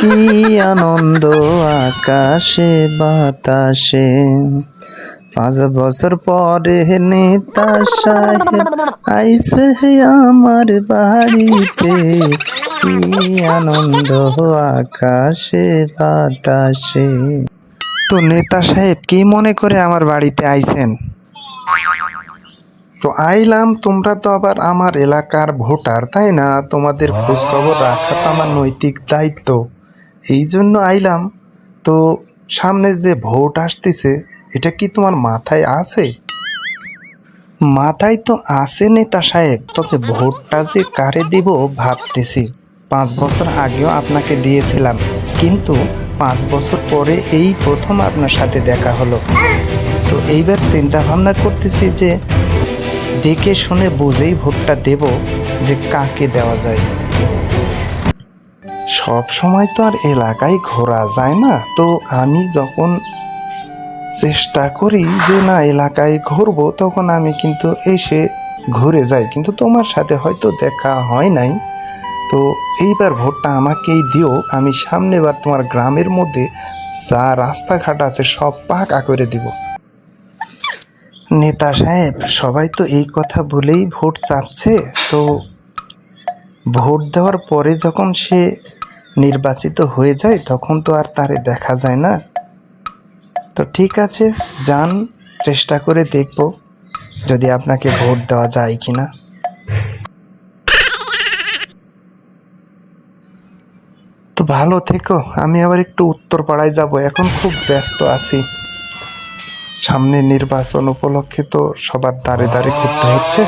কি আনন্দ আকাশে, বাতাসে? পাঁচ বছর পরে নেতা সাহেব আইসে আমার বাড়িতে। কি আনন্দ আকাশে, বাতাসে? তো নেতা সাহেব, কি মনে করে আমার বাড়িতে আইছেন? তো আইলাম, তোমরা তো আবার আমার এলাকার ভোটার, তাই না? তোমাদের খোঁজ খবর রাখা তো আমার নৈতিক দায়িত্ব। এই জন্য আইলাম, তো সামনে যে ভোট আসতেছে, এটা কি তোমার মাথায় আছে? মাথায় তো আছে নেতা সাহেব, তবে ভোটটা যে কারে দিব ভাবতেছি। পাঁচ বছর আগেও আপনাকে দিয়েছিলাম, কিন্তু পাঁচ বছর পরে এই প্রথম আপনার সাথে দেখা হলো। তো এইবার চিন্তা ভাবনা করতেছি যে দেখে শুনে বুঝেই ভোটটা দেব যে কাকে দেওয়া যায়। সব সময় তো আর এলাকায় ঘোরা যায় না। তো আমি যখন চেষ্টা করি যে না, এলাকায় ঘুরবো, তখন আমি কিন্তু এসে ঘুরে যাই। কিন্তু তোমার সাথে হয়তো দেখা হয় নাই। তো এইবার ভোটটা আমাকেই দিও। আমি সামনেবার তোমার গ্রামের মধ্যে যা রাস্তাঘাট আছে সব পাকা করে দিব। নেতা সাহেব, সবাই তো এই কথা বলেই ভোট চাচ্ছে। তো ভোট দেওয়ার পরে যখন সে নির্বাচিত হয়ে যায়, তখন তো আর তারে দেখা যায় না। তো ঠিক আছে, যান, চেষ্টা করে দেখব যদি আপনাকে ভোট দেওয়া যায় কি না তো ভালো থেকো, আমি আবার একটু উত্তর পাড়ায় যাব, এখন খুব ব্যস্ত আছি। সামনে নির্বাচন উপলক্ষে তো সবার দাঁড়ে দাঁড়ে ঘুরতে হচ্ছে।